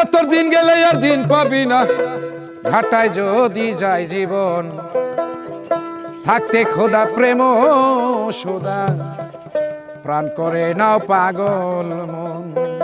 অতর দিন গেলে আর দিন পাবি না। ঘাটায় যদি যায় জীবন, থাকতে খোদা প্রেম, সোদা। প্রাণ করে নাও পাগল মন।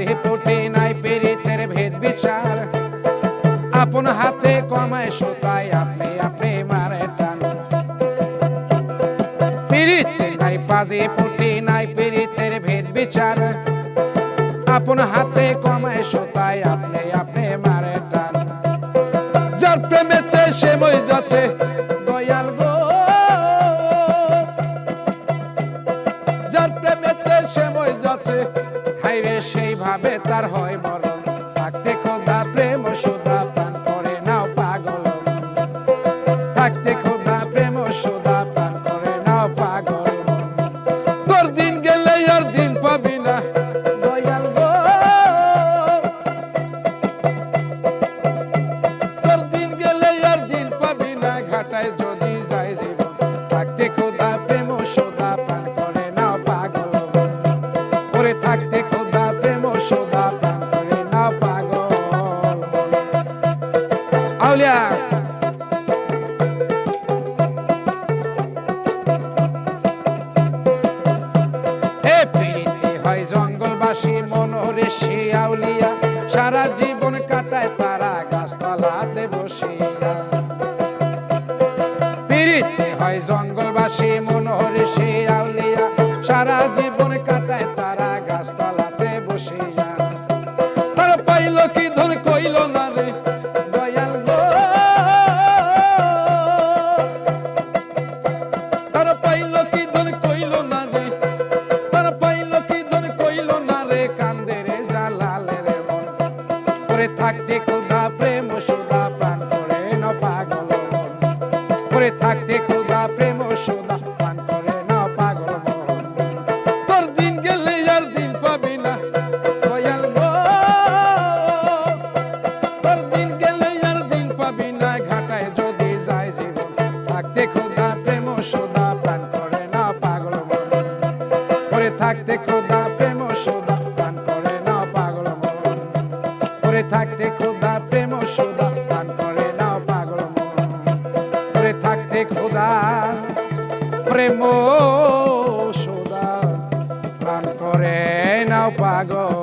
পাজি ফুটে নাই পিরিতের ভেদ বিচার। আপন হাতে কমায় সুতায় আপনি আপনি মারে টান। পিরিতে নাই পাজি, ফুটে নাই পিরিতের ভেদ বিচার। আপন হাতে কমায় সুতায় আপনি আপনি মারে টান। যার প্রেমেতে সে মই যাচ্ছে সেইভাবে তার হয় মরণ। থাকতে খোদা প্রেম, সুদা প্রাণ করে নাও পাগল। থাকতে খোদা প্রেম, সুদা প্রাণ করে নাও পাগল। তোর দিন গেলে আর দিন পাবি না। থাকতে খোদা থাকতে খোদা হয় জঙ্গলবাসী মনোরে সে আউলিয়া সারা জীবন কাটায় তারা গাছতলাতে বসিয়া। প্রীতি হয় জঙ্গলবাসী মনোরে সে আউলিয়া সারা জীবন কাটায় তারা গাছতলাতে বসিয়া। তার পাইল কি ধন করে থাকতে খোদা প্রেম, সুদা প্রাণ করে ন পাগল। করে থাকতে খোদা প্রেম, সুদা প্রাণ করে ন পাগল। তোর দিন গেলে আর দিন পাবি না, দয়াল গো। তোর দিন গেলে আর দিন পাবি না, ঘাটায় যদি যায় জীবন, থাকতে খোদা প্রেম, সোদা প্রাণ করে না পাগল। করে থাকতে খোদা প্রেম, সোদা পাগল।